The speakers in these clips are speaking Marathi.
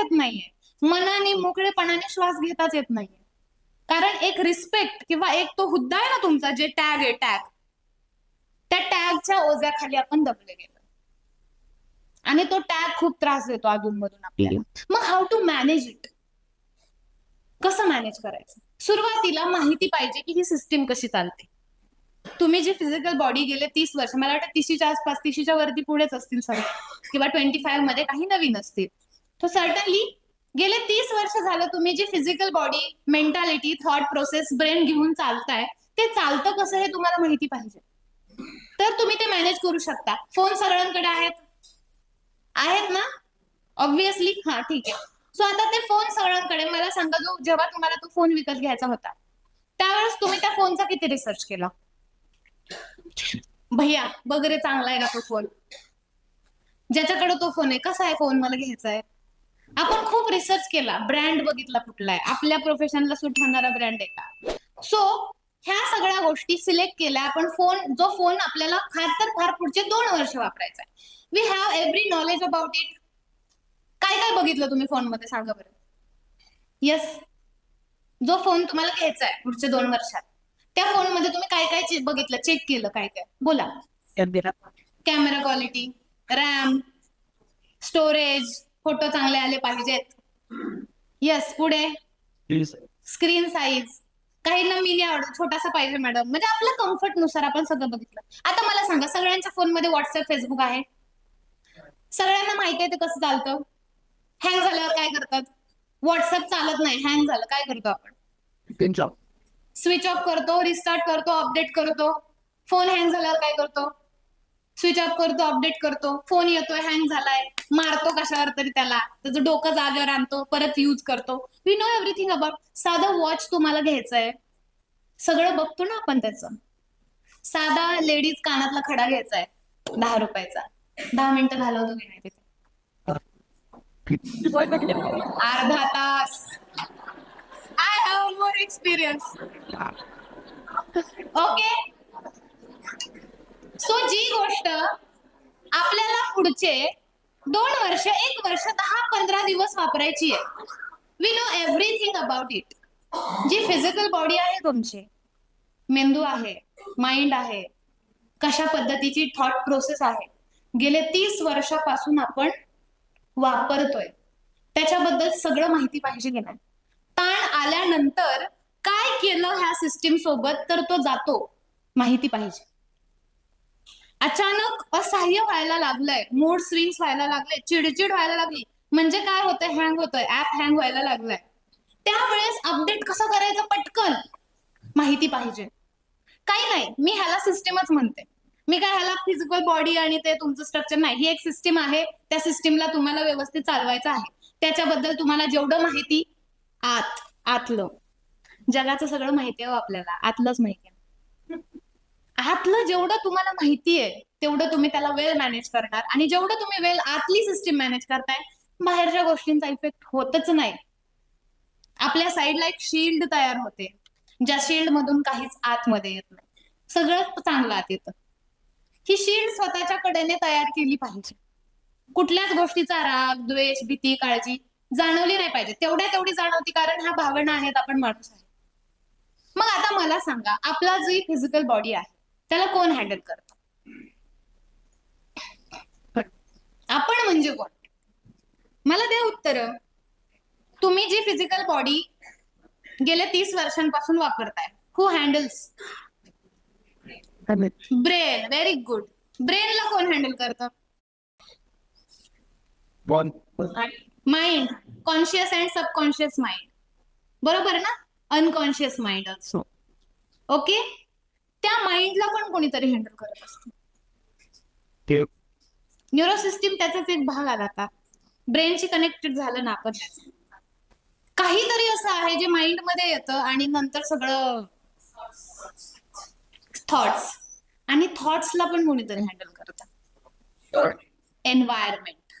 येत नाहीये. मनाने मोकळेपणाने श्वास घेताच येत नाहीये. कारण एक रिस्पेक्ट किंवा एक तो हुद्दा आहे ना तुमचा जे टॅग आहे टॅग त्या टॅगच्या ओझ्याखाली आपण दबले गेलो. आणि तो टॅग खूप त्रास देतो अधूनमधून आपल्याला. मग हाऊ टू मॅनेज इट कसं मॅनेज करायचं? सुरुवातीला माहिती पाहिजे की ही सिस्टीम कशी चालते. तुम्ही जी फिजिकल बॉडी गेले तीस वर्ष मला वाटतं तिशीच्या आसपास तिशीच्या वरती पुढेच असतील सगळे. किंवा ट्वेंटी फाईव्हमध्ये काही नवीन असतील. तर सर्टनली गेले तीस वर्ष झालं तुम्ही जी physical body mentality thought process brain घेऊन चालताय ते चालतं कसं हे तुम्हाला माहिती पाहिजे. तर तुम्ही ते मॅनेज करू शकता. फोन सगळ्यांकडे आहेत. आहेत ना? ऑब्विसली हा ठीक आहे. सो आता ते फोन सगळ्यांकडे मला सांगा जो जेव्हा तुम्हाला तो फोन विकत घ्यायचा होता त्यावेळेस तुम्ही त्या फोनचा किती रिसर्च केला? भैया वगैरे चांगला आहे का तो फोन ज्याच्याकडे तो फोन आहे कसा आहे फोन मला घ्यायचा आहे. आपण खूप रिसर्च केला. ब्रँड बघितला कुठला आहे. आपल्या प्रोफेशनला सूट होणारा ब्रँड आहे का? सो ह्या सगळ्या गोष्टी सिलेक्ट केल्या. आपण फोन जो फोन आपल्याला फार तर फार पुढचे दोन वर्ष वापरायचा आहे. We have every knowledge about it काय काय बघितलं तुम्ही फोनमध्ये सांगा बरं. येस जो फोन तुम्हाला घ्यायचा आहे पुढच्या दोन वर्षात त्या फोनमध्ये तुम्ही काय काय बघितलं? चेक केलं काय काय? बोला. Camera quality RAM storage photo चांगले आले पाहिजेत. येस पुढे. स्क्रीन साईज काहींना मिनी आवडत छोटासा पाहिजे मॅडम म्हणजे आपल्या कम्फर्टनुसार आपण सगळं बघितलं. आता मला सांगा सगळ्यांच्या फोनमध्ये व्हॉट्सअप फेसबुक आहे? सगळ्यांना माहिती आहे ते कसं चालतं? हँग झाल्यावर काय करतात? व्हॉट्सअप चालत नाही हँग झालं काय करतो आपण? स्विच ऑफ करतो रिस्टार्ट करतो अपडेट करतो. फोन हँग झाल्यावर काय करतो? स्विच ऑफ करतो अपडेट करतो. फोन येतोय हँग झालाय. मारतो कशावर तरी त्याला. त्याचं डोकं जागेवर आणतो परत यूज करतो. वी नो एव्हरीथिंग अबाउट साधं वॉच तुम्हाला घ्यायचं आहे सगळं बघतो ना आपण त्याचं. साधा लेडीज कानातला खडा घ्यायचा आहे दहा रुपयाचा. दहा मिनिटं घालवतो की नाही तिथे? अर्धा तास. I have more experience okay so जी गोष्ट आपल्याला पुढचे दोन वर्ष एक वर्ष दहा पंधरा दिवस वापरायची आहे. We know everything about it G physical body आहे तुमची मेंदू आहे माइंड आहे कशा पद्धतीची थॉट प्रोसेस आहे गेले तीस वर्षापासून आपण वापरतोय. त्याच्याबद्दल सगळं माहिती पाहिजे की नाही. ताण आल्यानंतर काय केलं ह्या सिस्टीम सोबत तर तो जातो माहिती पाहिजे. अचानक असह्य व्हायला लागलंय. मूड स्विंग्स व्हायला लागले चिडचिड व्हायला लागली. म्हणजे काय होतंय? हँग होतंय. ऍप हँग व्हायला लागलाय. त्यावेळेस अपडेट कसं करायचं पटकन? माहिती पाहिजे. काही नाही. मी ह्याला सिस्टीमच म्हणते. मी काय ह्याला फिजिकल बॉडी आणि ते तुमचं स्ट्रक्चर नाही. ही एक सिस्टीम आहे. त्या सिस्टीमला तुम्हाला व्यवस्थित चालवायचं आहे. त्याच्याबद्दल तुम्हाला जेवढं माहिती आत आतलं. जगाचं सगळं माहिती आहे हो आपल्याला. आतलंच माहिती आहे. आतलं जेवढं तुम्हाला माहिती आहे तेवढं तुम्ही त्याला वेल मॅनेज करणार. आणि जेवढं तुम्ही वेल आतली सिस्टीम मॅनेज करताय बाहेरच्या गोष्टींचा इफेक्ट होतच नाही. आपल्या साईडला एक शिल्ड तयार होते. ज्या शिल्ड मधून काहीच आतमध्ये येत नाही. सगळं चांगलं आत येतं. ही शिल्ड स्वतःच्या कडेने तयार केली पाहिजे. कुठल्याच गोष्टीचा राग द्वेष भीती काळजी जाणवली नाही पाहिजे. तेवढ्या तेवढी जाणवती कारण ह्या भावना आहेत आपण माणूस आहे. मग आता मला सांगा आपला जी फिजिकल बॉडी आहे त्याला कोण हँडल करतो? आपण म्हणजे कोण? मला द्या उत्तर. तुम्ही जी फिजिकल बॉडी गेल्या तीस वर्षांपासून वापरताय who handles brain very good ब्रेनला कोण हँडल करतं? Mind conscious and subconscious mind बरोबर ना? अनकॉन्शियस माइंड ऑल्सो ओके त्या माइंडला पण कोणीतरी हँडल करत असतं. न्यूरो सिस्टीम त्याचाच एक भाग आला आता. ब्रेनशी कनेक्टेड झालं ना आपण. त्याचं. काहीतरी असं आहे जे माइंडमध्ये येतं आणि नंतर सगळं थॉट्स आणि थॉट्सला पण कोणीतरी हँडल करतं एन्व्हायरमेंट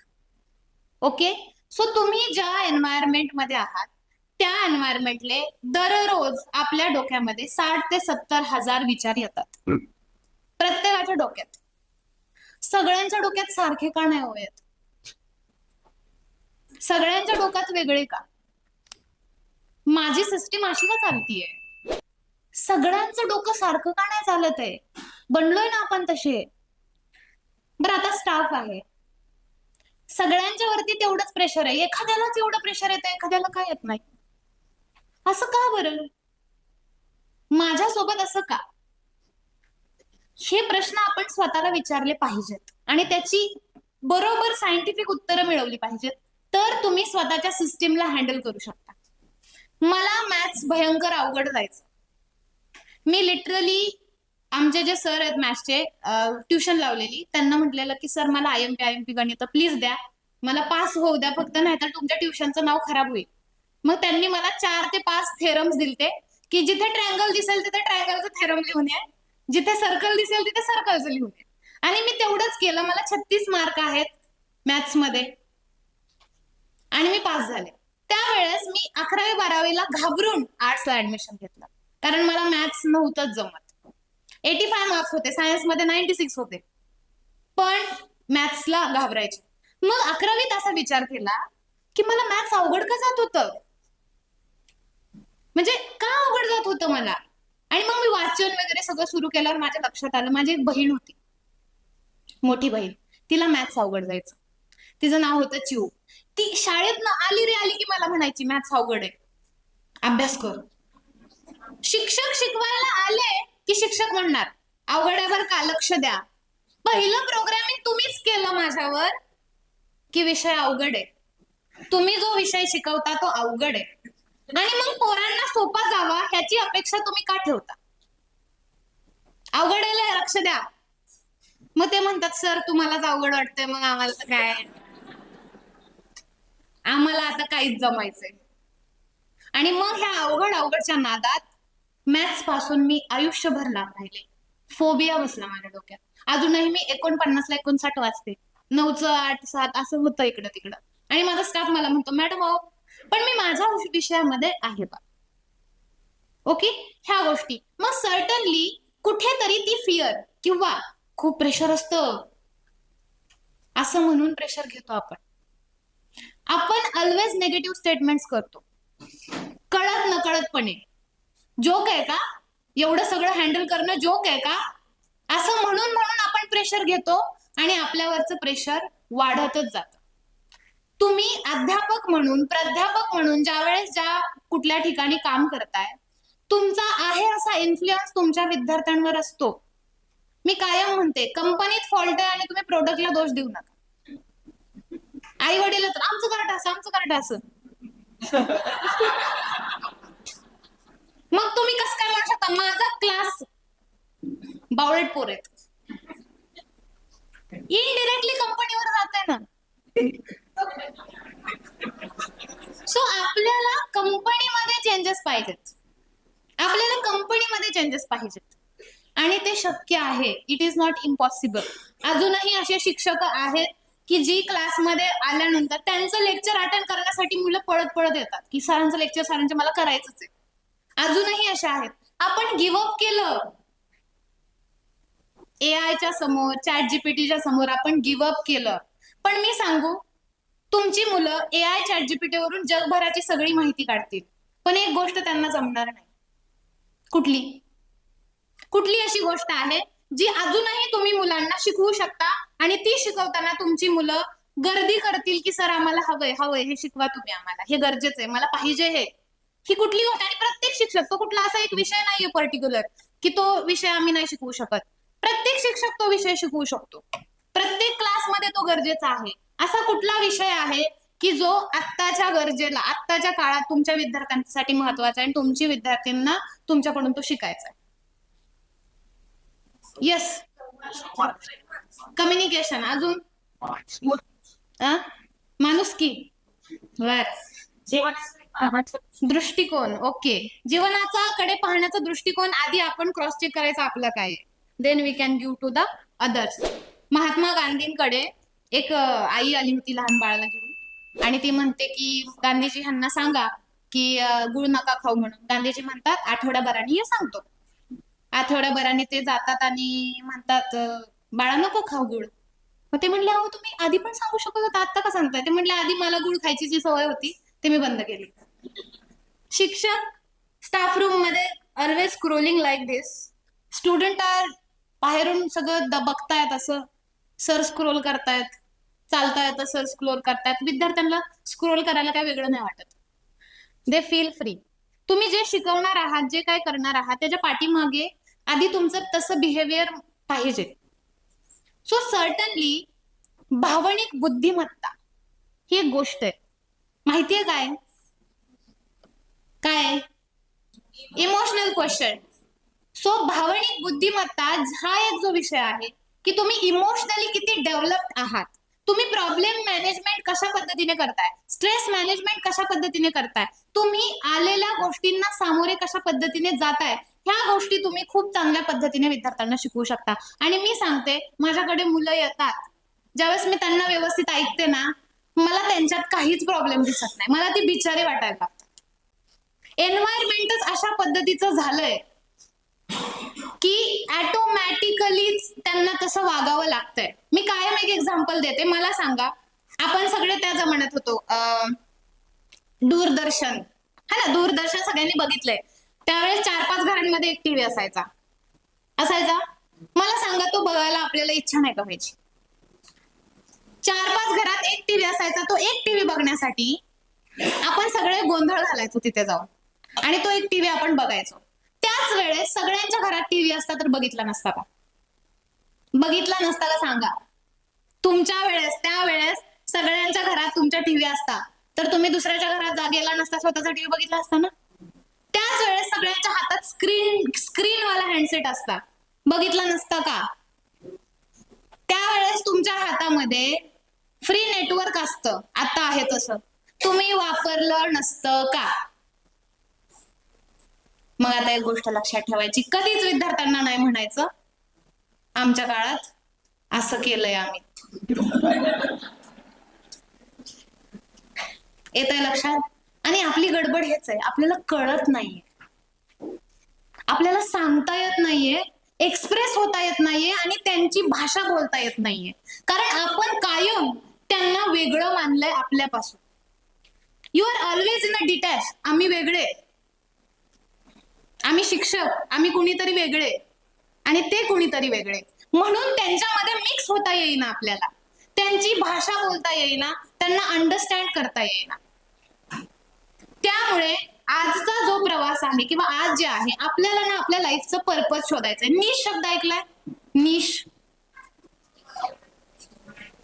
ओके सो तुम्ही ज्या एन्व्हायरमेंटमध्ये आहात त्या एन्व्हायरमेंटले दररोज आपल्या डोक्यामध्ये साठ ते सत्तर हजार विचार येतात. प्रत्येकाच्या डोक्यात. सगळ्यांच्या डोक्यात सारखे का नाही हो येत? सगळ्यांच्या डोक्यात वेगळे का? माझी सिस्टीम अशी का चालतीये. सगळ्यांचं डोकं सारखं का नाही चालत आहे? बनलोय ना आपण तसे. बरं आता स्टाफ आहे. सगळ्यांच्या वरती तेवढंच प्रेशर आहे. एखाद्यालाच एवढं प्रेशर येतं एखाद्याला काय येत नाही. असं का बरं? माझ्यासोबत असं का? हे प्रश्न आपण स्वतःला विचारले पाहिजेत. आणि त्याची बरोबर सायंटिफिक उत्तरं मिळवली पाहिजेत. तर तुम्ही स्वतःच्या सिस्टीमला हँडल करू शकता. मला मॅथ्स भयंकर अवघड जायचं. मी लिटरली आमचे जे सर आहेत मॅथ्सचे ट्युशन लावलेली त्यांना म्हटलेलं की सर मला I M P I M P गणित प्लीज द्या. मला पास होऊ द्या फक्त नाही तर तुमच्या ट्युशनचं नाव खराब होईल. मग त्यांनी मला चार ते पाच थेरम्स दिलते की जिथे ट्रँगल दिसेल तिथे ट्रँगलचं थेरम लिहून ये. जिथे सर्कल दिसेल तिथे सर्कलचं लिहून ये. आणि मी तेवढंच केलं. मला छत्तीस मार्क आहेत मॅथ्समध्ये. आणि मी पास झाले. त्यावेळेस मी अकरावी बारावीला घाबरून आर्ट्सला ऍडमिशन घेतलं. कारण मला मॅथ्स नव्हतंच जमत. एटी फाय मार्क्स होते. सायन्समध्ये नाईन्टी सिक्स होते. पण मॅथ्सला घाबरायचे. मग अकरावीत असा विचार केला की मला मॅथ्स अवघड का जात होतं? म्हणजे का अवघड जात होतं मला? आणि मग मी वाचन वगैरे सगळं सुरू केल्यावर माझ्या लक्षात आलं माझी एक बहीण होती. मोठी बहीण. तिला मॅथ्स अवघड जायचं. तिचं नाव होतं चिऊ. ती शाळेत आली रे आली की मला म्हणायची मॅथ्स अवघड आहे. अभ्यास कर. शिक्षक शिकवायला आले की शिक्षक म्हणणार अवघड का लक्ष द्या? पहिलं प्रोग्रामिंग तुम्हीच केलं माझ्यावर की विषय अवघड आहे. तुम्ही जो विषय शिकवता तो अवघड आहे. आणि मग पोरांना सोपा जावा ह्याची अपेक्षा तुम्ही का ठेवता? अवघड आहे लक्ष द्या. मग ते म्हणतात सर तुम्हालाच अवघड वाटतंय मग आम्हाला काय? आम्हाला आता काहीच जमायचंय. आणि मग ह्या अवघड अवघडच्या नादात मॅथ्सपासून मी आयुष्यभर लांब राहिले. फोबिया बसला माझ्या डोक्यात. अजूनही मी एकोणपन्नासला एकोणसाठ वाजते नऊचं आठ सात असं होतं इकडं तिकडं आणि माझा स्टाफ मला म्हणतो मॅडम पण मी माझ्या विषयामध्ये आहे बा ओके ह्या गोष्टी. मग सर्टनली कुठेतरी ती फिअर किंवा खूप प्रेशर असतं. असं म्हणून प्रेशर घेतो आपण. आपण ऑलवेज नेगेटिव्ह स्टेटमेंट्स करतो. कळत न कळतपणे जोक आहे का? एवढं सगळं हँडल करणं जोक आहे का? असं म्हणून म्हणून आपण प्रेशर घेतो आणि आपल्यावरचं प्रेशर वाढतच जातं. तुम्ही अध्यापक म्हणून प्राध्यापक म्हणून ज्या वेळेस ज्या कुठल्या ठिकाणी काम करताय तुमचा आहे असा इन्फ्लुअन्स तुमच्या विद्यार्थ्यांवर असतो. मी कायम म्हणते कंपनीत फॉल्ट आहे आणि तुम्ही प्रोडक्टला दोष देऊ नका. आई वडील तर आमचं करत असं आमचं करत असं. मग तुम्ही कसं काय म्हणू शकता? माझा क्लास बावळेट पोर आहेत इनडिरेक्टली कंपनीवर जाते ना. सो आपल्याला कंपनीमध्ये चेंजेस पाहिजेत. आपल्याला कंपनीमध्ये चेंजेस पाहिजेत. आणि ते शक्य आहे. इट इज नॉट इम्पॉसिबल अजूनही असे शिक्षक आहेत की जी क्लासमध्ये आल्यानंतर त्यांचं लेक्चर अटेंड करण्यासाठी मुलं पळत पळत येतात. की सरांचं लेक्चर सरांचे मला करायचंच आहे. अजूनही असे आहेत. आपण गिव्हअप केलं. ए आयच्या समोर चॅट जीपीटीच्या समोर आपण गिव्हअप केलं. पण मी सांगू तुमची मुलं ए आय चॅट जीपीटी वरून जगभराची सगळी माहिती काढतील. पण एक गोष्ट त्यांना जमणार नाही. कुठली? कुठली अशी गोष्ट आहे जी अजूनही तुम्ही मुलांना शिकवू शकता आणि ती शिकवताना तुमची मुलं गर्दी करतील की सर आम्हाला हवंय हवंय हे शिकवा तुम्ही आम्हाला. हे गरजेचं आहे. मला पाहिजे हे. ही कुठली गोष्ट आणि प्रत्येक शिक्षक तो कुठला असा एक विषय नाहीये पर्टिक्युलर की तो विषय आम्ही नाही शिकवू शकत. प्रत्येक शिक्षक तो विषय शिकवू शकतो. प्रत्येक क्लासमध्ये तो गरजेचा आहे. असा कुठला विषय आहे की जो आत्ताच्या गरजेला आत्ताच्या काळात तुमच्या विद्यार्थ्यांसाठी महत्त्वाचा आहे आणि तुमची विद्यार्थ्यांना तुमच्याकडून तो शिकायचा आहे? येस कम्युनिकेशन अजून? माणूस माणुसकी बर. दृष्टिकोन. ओके जीवनाचा कडे पाहण्याचा दृष्टिकोन आधी आपण क्रॉस चेक करायचा आपलं काय then we can give to the others Mahatma गांधींकडे एक आई आली होती लहान बाळाला घेऊन. आणि ती म्हणते की गांधीजी ह्यांना सांगा की गुळ नका खाऊ म्हणून. गांधीजी म्हणतात आठवड्याभराने हे सांगतो. आठवड्याभराने ते जातात आणि म्हणतात बाळा नको खाऊ गुळ. मग ते म्हणले अहो तुम्ही आधी पण सांगू शकत होता आता का सांगताय? ते म्हणले आधी मला गुळ खायची जी सवय होती ते मी बंद केली. शिक्षक स्टाफ रूममध्ये always scrolling like this student are बाहेरून सगळं बघतायत असं. सर स्क्रोल करतायत. चालतायत सर स्क्रोल करतायत. विद्यार्थ्यांना स्क्रोल करायला काय वेगळं नाही वाटत. दे फील फ्री तुम्ही जे शिकवणार आहात जे काय करणार आहात त्याच्या पाठीमागे आधी तुमचं तसं बिहेवियर पाहिजे. सो सर्टनली भावनिक बुद्धिमत्ता ही एक गोष्ट आहे. माहितीये काय? काय? इमोशनल क्वेश्चन सो भावनिक बुद्धिमत्ता हा एक जो विषय आहे की तुम्ही इमोशनली किती डेव्हलप आहात. तुम्ही प्रॉब्लेम मॅनेजमेंट कशा पद्धतीने करताय? स्ट्रेस मॅनेजमेंट कशा पद्धतीने करताय? तुम्ही आलेल्या गोष्टींना सामोरे कशा पद्धतीने जाताय? ह्या गोष्टी तुम्ही खूप चांगल्या पद्धतीने विद्यार्थ्यांना शिकवू शकता. आणि मी सांगते माझ्याकडे मुलं येतात. ज्यावेळेस मी त्यांना व्यवस्थित ऐकते ना मला त्यांच्यात काहीच प्रॉब्लेम दिसत नाही. मला ती बिचारी वाटायला लागतात. एन्व्हायरमेंटच अशा पद्धतीचं झालंय. की ऑटोमॅटिकलीच त्यांना तसं वागावं लागतंय. मी कायम एक एक्झाम्पल देते. मला सांगा. आपण सगळे त्या जमान्यात होतो अं, दूरदर्शन. हा ना? दूरदर्शन सगळ्यांनी बघितलंय. त्यावेळेस चार पाच घरांमध्ये एक टीव्ही असायचा. असायचा? मला सांगा तो बघायला आपल्याला इच्छा नाही का व्हायची? चार पाच घरात एक टीव्ही असायचा. तो एक टीव्ही बघण्यासाठी आपण सगळे गोंधळ घालायचो तिथे जाऊन. आणि तो एक टीव्ही आपण बघायचो. त्याच वेळेस सगळ्यांच्या घरात टीव्ही असता तर बघितला नसता का? बघितला नसता का सांगा? तुमच्या वेळेस त्या वेळेस सगळ्यांच्या घरात तुमच्या टीव्ही असता. तर तुम्ही दुसऱ्याच्या घरात गेला नसता स्वतःचा टीव्ही बघितला असता ना? त्याच वेळेस सगळ्यांच्या हातात स्क्रीन स्क्रीन वाला हँडसेट असता. बघितला नसता का? त्यावेळेस तुमच्या हातामध्ये फ्री नेटवर्क असतं. आता आहे तसं. तुम्ही वापरलं नसतं का? मग आता एक गोष्ट लक्षात ठेवायची. कधीच विद्यार्थ्यांना नाही म्हणायचं आमच्या काळात असं केलंय आम्ही. येत आहे लक्षात? आणि आपली गडबड हेच आहे. आपल्याला कळत नाहीये. आपल्याला सांगता येत नाहीये एक्सप्रेस होता येत नाहीये आणि त्यांची भाषा बोलता येत नाहीये. कारण आपण कायम त्यांना वेगळं मानलंय आपल्यापासून. You are always in a detach आम्ही वेगळे. शिक्षक आम्ही कुणीतरी वेगळे. आणि ते कुणीतरी वेगळे. म्हणून त्यांच्यामध्ये मिक्स होता येईना आपल्याला. त्यांची भाषा बोलता येईना त्यांना अंडरस्टँड करता येईना. त्यामुळे आजचा जो प्रवास आहे किंवा आज जे आहे आपल्याला ना आपल्या लाईफचं पर्पज शोधायचंय. निश शब्द ऐकलाय? निश.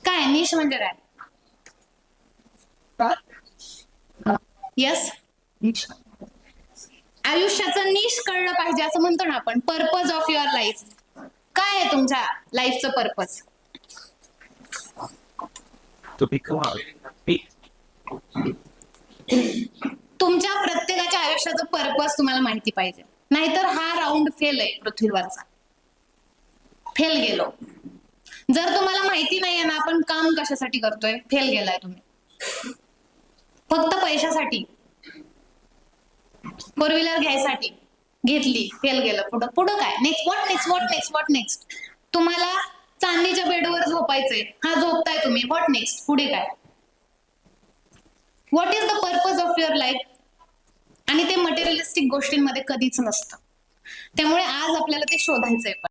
काय? निश म्हणजे काय? येस आयुष्याचं निश कळलं पाहिजे असं म्हणतो ना आपण. पर्पज ऑफ युअर लाईफ काय आहे तुमच्या लाईफचं पर्पज तुमच्या प्रत्येकाच्या आयुष्याचं पर्पज तुम्हाला माहिती पाहिजे. नाहीतर हा राऊंड फेल आहे पृथ्वीवरचा. फेल गेलो. जर तुम्हाला माहिती नाहीये ना आपण काम कशासाठी करतोय? फेल गेलाय तुम्ही. फक्त पैशासाठी. फोर व्हीलर घ्यायसाठी घेतली फेल गेलं पुढं. पुढं काय? Next what next what next what next तुम्हाला चांदीच्या बेडवर झोपायचंय. हा झोपताय तुम्ही. व्हॉट नेक्स्ट पुढे काय? What is the purpose of your life आणि ते मटेरियलिस्टिक गोष्टींमध्ये कधीच नसतं. त्यामुळे आज आपल्याला ते शोधायचंय. पण